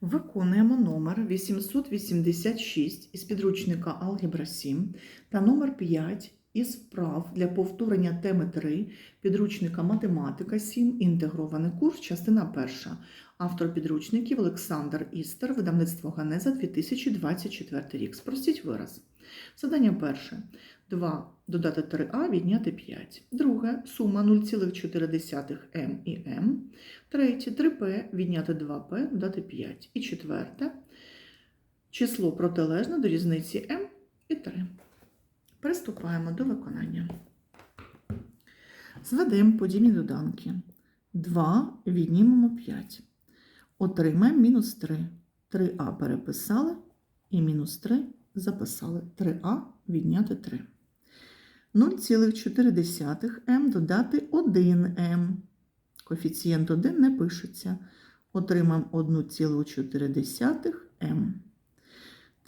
Виконуємо номер 886 із підручника Алгебра 7 та номер 5 із вправ для повторення теми 3 підручника Математика 7, інтегрований курс, частина 1. Автор підручників Олександр Істер, видавництво Ганеза 2024 рік. Спростіть вираз. Задання перше. 2 додати 3а, відняти 5. Друге. Сума 0,4 м і м. Третє 3p відняти 2p, додати 5. І четверте число протилежне до різниці m і 3. Приступаємо до виконання. Зведемо подібні доданки. 2 віднімемо 5. Отримаємо мінус 3. 3а переписали і мінус 3 записали. 3а відняти 3. 0,4m додати 1m. Коефіцієнт 1 не пишеться. Отримаємо 1,4m.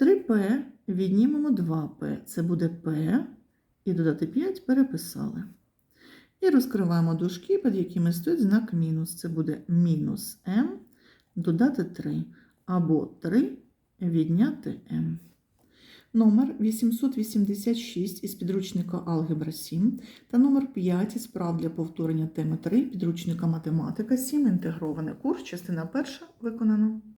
3p віднімемо 2p. Це буде p. І додати 5 переписали. І розкриваємо дужки, під якими стоїть знак мінус. Це буде мінус m додати 3. Або 3 відняти m. Номер 886 із підручника Алгебра 7 та номер 5 із прав для повторення теми 3 підручника Математика 7, інтегрований курс, частина 1 виконано.